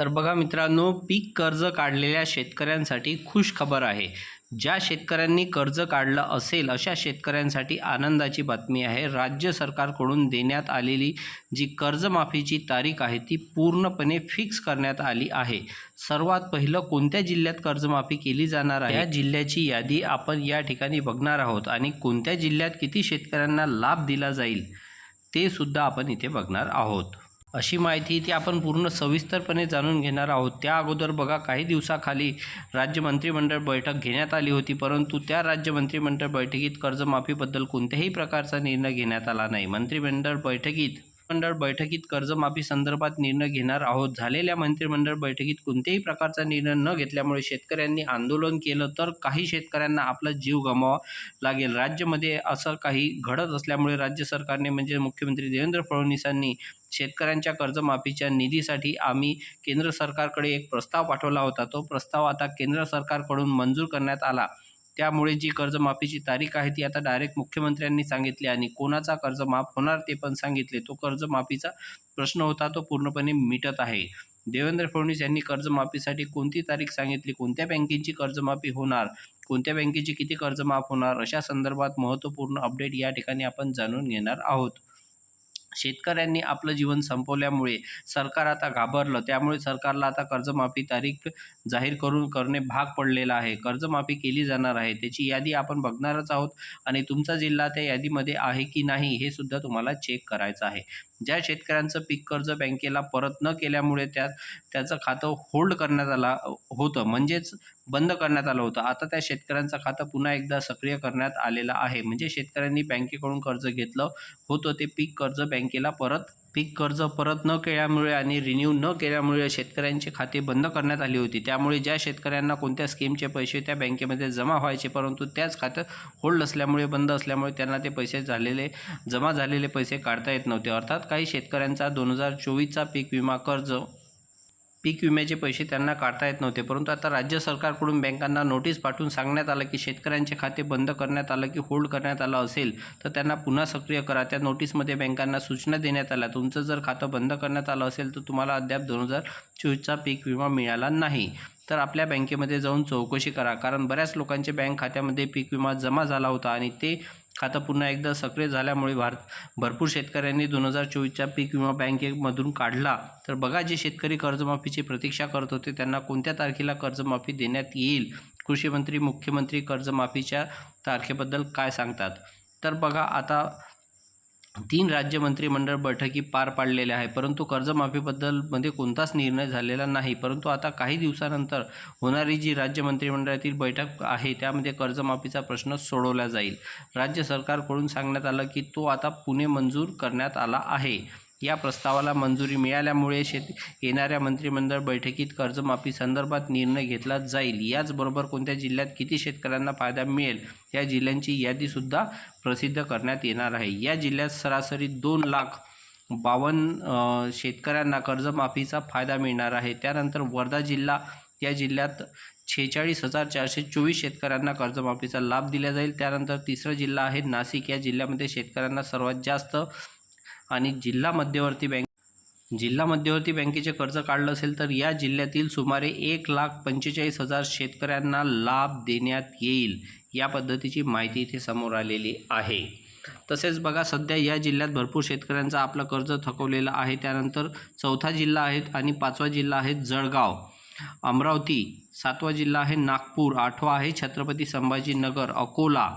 तर बघा मित्रांनो पीक कर्ज काढलेल्या शेतकऱ्यांसाठी खुश खबर आहे. ज्या शेतकऱ्यांनी कर्ज काढलं असेल अशा शेतकऱ्यांसाठी आनंदाची बातमी आहे. राज्य सरकारकडून देण्यात आलेली जी कर्जमाफीची तारीख आहे ती पूर्णपणे फिक्स करण्यात आली आहे. सर्वात पहिलं कोणत्या जिल्ह्यात कर्जमाफी केली जाणार आहे? या जिल्ह्याची यादी आपण या ठिकाणी बघणार आहोत आणि कोणत्या जिल्ह्यात किती शेतकऱ्यांना लाभ दिला जाईल ते सुद्धा आपण इथे बघणार आहोत. अशी माहिती ती आपण पूर्ण सविस्तरपणे जाणून घेणार आहोत. त्या अगोदर बघा काही दिवसाखाली राज्य मंत्रिमंडळ बैठक घेण्यात आली होती परंतु त्या राज्य मंत्रिमंडळ बैठकीत कर्जमाफीबद्दल कोणत्याही प्रकारचा निर्णय घेण्यात आला नाही. मंत्रिमंडळ बैठकीत मंडळ बैठकीत कर्जमाफी संदर्भात निर्णय घेणार आहोत. झालेल्या मंत्रिमंडळ बैठकीत कोणत्याही प्रकारचा निर्णय न घेतल्यामुळे शेतकऱ्यांनी आंदोलन केलं तर काही शेतकऱ्यांना आपला जीव गमावा लागेल. राज्यामध्ये असं काही घडत असल्यामुळे राज्य सरकारने म्हणजे मुख्यमंत्री देवेंद्र फडणवीसांनी शेतकऱ्यांच्या कर्जमाफीच्या निधीसाठी आम्ही केंद्र सरकारकडे एक प्रस्ताव पाठवला होता. तो प्रस्ताव आता केंद्र सरकारकडून मंजूर करण्यात आला. त्यामुळे जी कर्जमाफीची तारीख आहे ती आता डायरेक्ट मुख्यमंत्र्यांनी सांगितली आणि कोणाचा कर्ज माफ होणार ते पण सांगितले. तो कर्जमाफीचा प्रश्न होता तो पूर्णपणे मिटत आहे. देवेंद्र फडणवीस यांनी कर्जमाफीसाठी कोणती तारीख सांगितली? कोणत्या बँकेची कर्जमाफी होणार? कोणत्या बँकेची किती कर्जमाफ होणार? अशा संदर्भात महत्त्वपूर्ण अपडेट या ठिकाणी आपण जाणून घेणार आहोत. शेतकऱ्यांनी आपलं जीवन संपवल्यामुळे सरकार आता घाबरलं. त्यामुळे सरकारला आता कर्जमाफी तारीख जाहीर करून करणे भाग पडलेला आहे. कर्जमाफी केली जाणार आहे. त्याची यादी आपण बघणारच आहोत आणि तुमचा जिल्हा त्या यादीमध्ये आहे की नाही हे सुद्धा तुम्हाला चेक करायचं आहे. ज्या शेतकऱ्यांचं पीक कर्ज बँकेला परत न केल्यामुळे त्या त्याचं खातं होल्ड करण्यात आला होतं. म्हणजेच बंद करण्यात आलं होतं. आता त्या शेतकऱ्यांचं खातं पुन्हा एकदा सक्रिय करण्यात आलेलं आहे. म्हणजे शेतकऱ्यांनी बँकेकडून कर्ज घेतलं होतं. ते पीक कर्ज बँकेला परत पीक कर्ज परत न केल्यामुळे आणि रिन्यू न केल्यामुळे शेतकऱ्यांचे खाते बंद करण्यात आली होती. त्यामुळे ज्या शेतकऱ्यांना कोणत्या स्कीमचे पैसे त्या बँकेमध्ये जमा व्हायचे परंतु त्याच खातं होल्ड असल्यामुळे बंद असल्यामुळे त्यांना ते पैसे झालेले जमा झालेले पैसे काढता येत नव्हते. अर्थात काही शेतकऱ्यांचा दोन हजार चोवीसचा पीक विमा कर्ज पीक विम्याचे पैसे त्यांना काढता येत नव्हते. परंतु आता राज्य सरकारकडून बँकांना नोटीस पाठवून सांगण्यात आलं की शेतकऱ्यांचे खाते बंद करण्यात आलं की होल्ड करण्यात आलं असेल तर त्यांना पुन्हा सक्रिय करा. त्या नोटीसमध्ये बँकांना सूचना देण्यात आल्या. तुमचं जर खातं बंद करण्यात आलं असेल तर तुम्हाला अद्याप दोन हजार चोवीसचा पीक विमा मिळाला नाही. तर आपल्या बँकेमध्ये जाऊन चौकशी करा. कारण बऱ्याच लोकांचे बँक खात्यामध्ये पीक विमा जमा झाला होता आणि ते आता पुन्हा एकदा सक्रिय झाल्यामुळे भारत भरपूर शेतकऱ्यांनी दोन हजार चोवीसच्या पीक विमा बँकेमधून काढला. तर बघा जे शेतकरी कर्जमाफीची प्रतीक्षा करत होते त्यांना कोणत्या तारखेला कर्जमाफी देण्यात येईल? कृषीमंत्री मुख्यमंत्री कर्जमाफीच्या तारखेबद्दल काय सांगतात? तर बघा आता तीन राज्य मंत्रिमंडळ बैठकी पार पाडलेल्या आहे परंतु कर्जमाफीबद्दलमध्ये कोणताच निर्णय झालेला नाही. परंतु आता काही दिवसानंतर होणारी जी राज्य मंत्रिमंडळातील बैठक आहे त्यामध्ये कर्जमाफीचा प्रश्न सोडवला जाईल. राज्य सरकारकडून सांगण्यात आलं की तो आता पुणे मंजूर करण्यात आला आहे. या प्रस्तावाला मंजुरी मिळाल्यामुळे शेत येणाऱ्या मंत्रिमंडळ बैठकीत कर्जमाफी संदर्भात निर्णय घेतला जाईल. याचबरोबर कोणत्या जिल्ह्यात किती शेतकऱ्यांना फायदा मिळेल या जिल्ह्यांची यादीसुद्धा प्रसिद्ध करण्यात येणार आहे. या जिल्ह्यात सरासरी दोन लाख बावन्न शेतकऱ्यांना कर्जमाफीचा फायदा मिळणार आहे. त्यानंतर वर्धा जिल्हा या जिल्ह्यात छेचाळीस हजार चारशे चोवीस शेतकऱ्यांना कर्जमाफीचा लाभ दिला जाईल. त्यानंतर तिसरा जिल्हा आहे नाशिक. या जिल्ह्यामध्ये शेतकऱ्यांना सर्वात जास्त आणि जिल्हा मध्यवर्ती बँक. जिल्हा मध्यवर्ती बँकेचे कर्ज काढलं असेल तर या जिल्ह्यातील सुमारे एक लाख पंचेचाळीस हजार शेतकऱ्यांना लाभ देण्यात येईल या पद्धतीची माहिती इथे समोर आलेली आहे. तसेच बघा सध्या या जिल्ह्यात भरपूर शेतकऱ्यांचं आपलं कर्ज थकवलेलं आहे. त्यानंतर चौथा जिल्हा आहे आणि पाचवा जिल्हा आहे जळगाव. अमरावती सातवा जिल्हा आहे नागपूर आठवा आहे छत्रपती संभाजीनगर अकोला.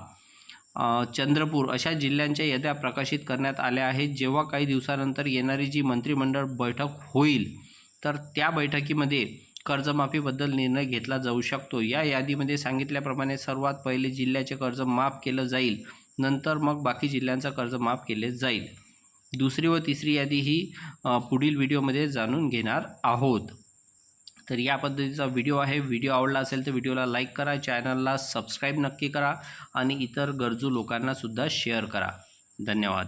चंद्रपूर अशा जिल्ह्यांच्या याद्या प्रकाशित करण्यात आल्या आहेत. जेव्हा काही दिवसानंतर येणारी जी मंत्रिमंडळ बैठक होईल तर त्या बैठकीमध्ये कर्जमाफीबद्दल निर्णय घेतला जाऊ शकतो. या यादीमध्ये सांगितल्याप्रमाणे सर्वात पहिले जिल्ह्याचे कर्ज माफ केलं जाईल नंतर मग बाकी जिल्ह्यांचं कर्ज माफ केले जाईल. दुसरी व तिसरी यादी ही पुढील व्हिडिओमध्ये जाणून घेणार आहोत. तर या पद्धतीचा व्हिडिओ आहे. व्हिडिओ आवडला असेल तर व्हिडिओला लाईक करा. चॅनलला सबस्क्राईब नक्की करा. आणि इतर गरजू लोकांनासुद्धा शेअर करा. धन्यवाद.